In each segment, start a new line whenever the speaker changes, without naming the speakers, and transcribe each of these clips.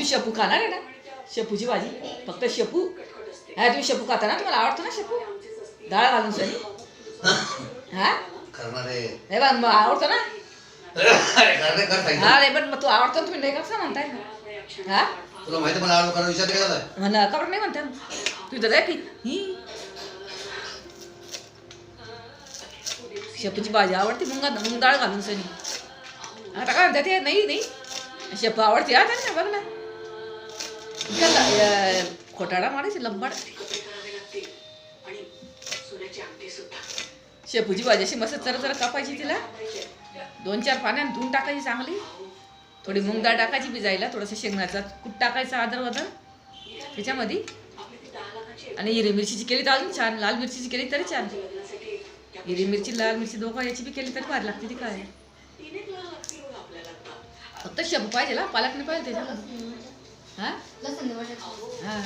शेपू खाणार आहे ना? शेपूची भाजी? फक्त शेपू? हा तुम्ही शेपू खाता ना? तुम्हाला आवडतो ना शेपू? डाळ घालून सनी हा? हे मग आवडतो ना. हा रे पण मग तू आवडतो ना, तुम्ही नाही कसं म्हणताय? ना हा?
तुला माहिती मला आवडतो कारण विचार
बरं नाही म्हणता. तू तर की. ही. शेपूची भाजी आवडते मुंगा मुंग डाळ घालून सनी आता काय म्हणतात ते? नाही नाही. शेपू आवडते आता ना बघ ना. खोटाडा मारायची लंबाड. शेपूची भाजी अशी मस्त चर चर कापायची तिला. दोन चार पाण्यात धुवून टाकायची चांगली. थोडी मुंग डाळ टाकायची भिजायला थोडंसं शेंगण्याचा कूट टाकायचा आदर वदर त्याच्यामध्ये. आणि हिरवी मिरचीची केली तर अजून छान लाल मिरचीची केली तरी छान. हिरवी मिरची लाल मिरची दोघं याची बी केली तरी भारी लागते ती काय फक्त शेपू पाहिजे ना पालक नाही पाहिजे त्याच्यामध्ये. हा?
लसूण.
हा.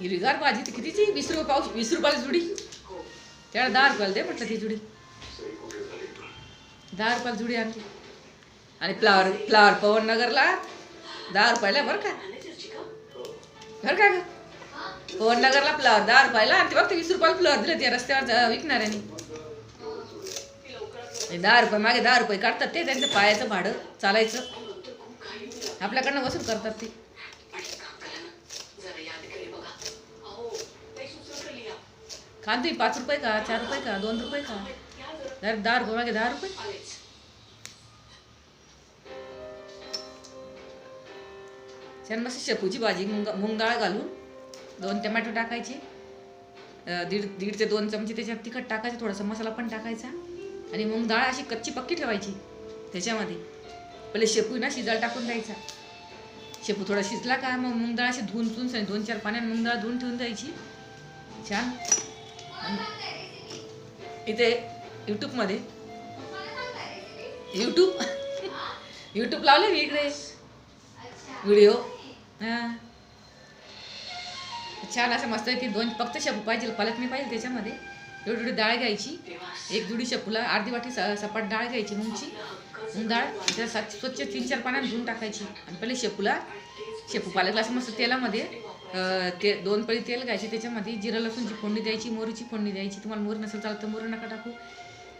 हिरवीगार भाजी ती कितीची? वीस रुपये पाऊस वीस रुपयाला जुडी. त्याला दहा रुपयाला दे म्हटलं ती जुडी. दहा रुपयाला जुडी आणली आणि फ्लावर फ्लावर पवन नगरला दहा रुपयाला बरं का? बरं का ग? पवन नगरला फ्लावर दहा रुपयाला आणि ते फक्त वीस रुपयाला फ्लावर दिले त्या रस्त्यावर विकणाऱ्याने. आणि दहा रुपये मागे दहा रुपये काढतात ते त्यांचं पायाचं भाडं चालायचं. आपल्याकडनं वसूल करतात ते. खान तुम्ही पाच रुपये का चार रुपये का दोन रुपये का डायरेक्ट दहा रुपये मागे दहा रुपये. छान मस्त शेपूची भाजी मुंग मुंग डाळ घालून दोन टमॅटो टाकायचे. दीड दीड ते दोन चमचे त्याच्यात तिखट टाकायचं थोडासा मसाला पण टाकायचा. आणि मग डाळ अशी कच्ची पक्की ठेवायची त्याच्यामध्ये. पहिले शेपू ना शिजायला टाकून द्यायचा. शेपू थोडा शिजला का मग मुंग डाळ अशी धुवून धुवून दोन चार पाण्यात मुंग डाळ धुवून ठेवून द्यायची. छान. इथे यूट्यूबमध्ये यूट्यूब यूट्यूब लावले मी इकडे. व्हिडिओ हां. छान असं मस्त की दोन फक्त शेपू पाहिजे पालक नाही पाहिजे त्याच्यामध्ये. एवढी एवढी डाळ घ्यायची. एक जुडी शेपूला अर्धी वाटी स- सपाट डाळ घ्यायची मुंगची. मुंग डाळ त्या स्वच्छ तीन चार पाण्यात धुवून टाकायची. आणि पहिले शेपूला शेपू पालकला असं मस्त तेलामध्ये ते दोन पळी तेल घ्यायचे. त्याच्यामध्ये जिरं लसूणची फोडणी द्यायची मोरीची फोडणी द्यायची. तुम्हाला मोरी नसेल चालत तर मोहरी नका टाकू.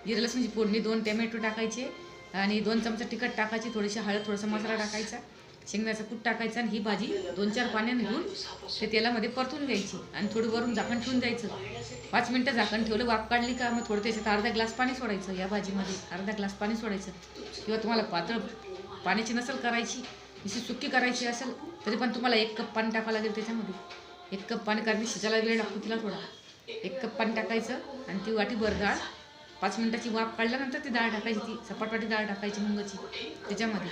जिरं लसूणची फोडणी दोन टॅमॅटो टाकायचे. आणि दोन चमचा तिखट टाकायची. थोडीशी हळद थोडासा मसाला टाकायचा. शेंगण्याचं कूट टाकायचं आणि ही भाजी दोन चार पाण्याने धुवून ते तेलामध्ये परतून घ्यायची. आणि थोडं वरून झाकण ठेवून द्यायचं. पाच मिनटं झाकण ठेवलं वाफ काढली का मग थोडं त्याच्यात अर्धा ग्लास पाणी सोडायचं या भाजीमध्ये. अर्धा ग्लास पाणी सोडायचं. किंवा तुम्हाला पातळ पाण्याची नसेल करायची जशी सुकी करायची असेल तरी पण तुम्हाला एक कप पाणी टाकावं लागेल त्याच्यामध्ये. एक कप पाणी कारण शिजायला वेळ लागतो तिला थोडा. एक कप पाणी टाकायचं आणि ती वाटी भरदाळ पाच मिनिटाची वाफ काढल्यानंतर ती डाळ टाकायची ती सपाटपाटी डाळ टाकायची मुंगाची त्याच्यामध्ये.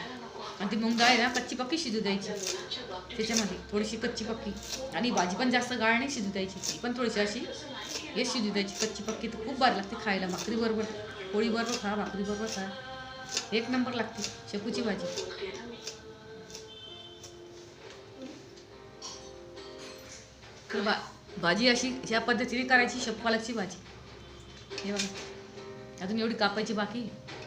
आणि ती मुंग डाळ आहे ना कच्ची पक्की शिजू द्यायची त्याच्यामध्ये थोडीशी कच्ची पक्की. आणि भाजी पण जास्त गाळ नाही शिजू द्यायची ती पण थोडीशी अशी हे शिजू द्यायची कच्ची पक्की. तर खूप भारी लागते खायला. भाकरीबरोबर पोळीबरोबर पोळी बरोबर खा भाकरी बरोबर खा. एक नंबर लागते शेपूची भाजी. तर भाजी अशी ह्या पद्धतीने करायची शेपपालकची भाजी. हे बघा. अजून एवढी कापायची बाकी आहे.